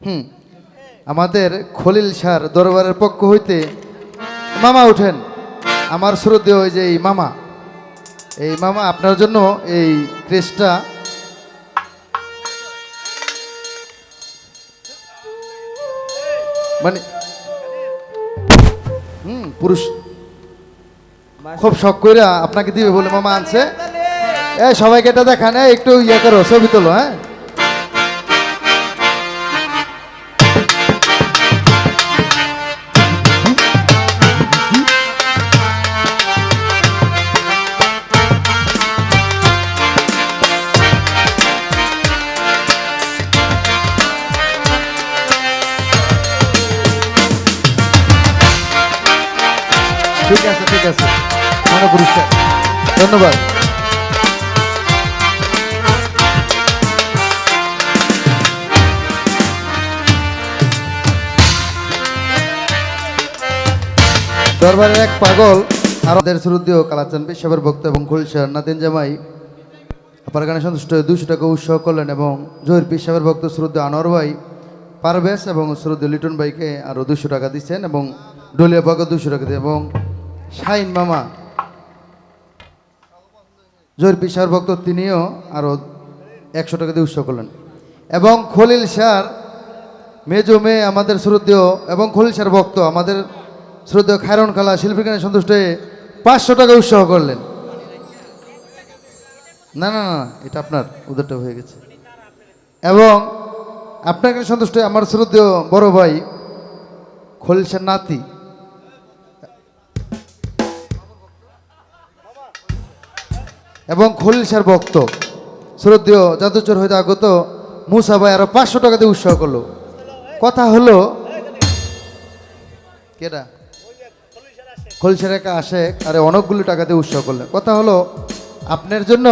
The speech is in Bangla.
হুম, আমাদের খলিল সার দরবারের পক্ষ হইতে মামা উঠেন। আমার শ্রদ্ধেয় যে এই মামা এই মামা আপনার জন্য এই ক্রেসটা মানে হুম, পুরুষ। খুব শখ কইরা আপনাকে দিবে বলে মামা আনছে। এ, সবাইকে এটা দেখান একটু ইয়ে করো, ছবি তোলো হ্যাঁ। ঠিক আছে। পুরস্কার ধন্যবাদ। দরবারের এক পাগল আমাদের শ্রদ্ধেয় কালাচান পেশাবের ভক্ত এবং খুলশার নাতিন জামাই আপার গানে সন্তুষ্ট হয়ে দুশো টাকা উৎসাহ করলেন এবং জহির পেশাবের ভক্ত শ্রদ্ধেয় আনোয়ার ভাই পারভেজ এবং শ্রদ্ধেয় লিটন ভাইকে আরও দুশো টাকা দিচ্ছেন এবং ডলিয়া পাকে দুশো টাকা দিয়ে এবং শাইন মামা। জহির পেশার ভক্ত তিনিও আরও একশো টাকা দিয়ে উৎসব করলেন। এবং খলিল শাহর মেজো মেয়ে আমাদের শ্রদ্ধেয় এবং খলিল শাহর ভক্ত আমাদের শ্রদ্ধেয় খায়রন খালা শিল্পী গানে সন্তুষ্ট হয়ে পাঁচশো টাকা উৎসাহ করলেন। না না না, এটা আপনার উদারটা হয়ে গেছে। এবং আপনাকে সন্তুষ্ট আমার শ্রদ্ধেয় বড় ভাই খলিল শাহর নাতি এবং খলিসার ভক্ত। শ্রদ্ধেয় জাদুচর হইতে আগত মুসা ভাই আরও পাঁচশো টাকা দিয়ে উৎসাহ করল। কথা হলো কেটা খলিশার একা আসে, আরে অনেকগুলো টাকা দিয়ে উৎসাহ করলেন। কথা হলো, আপনার জন্য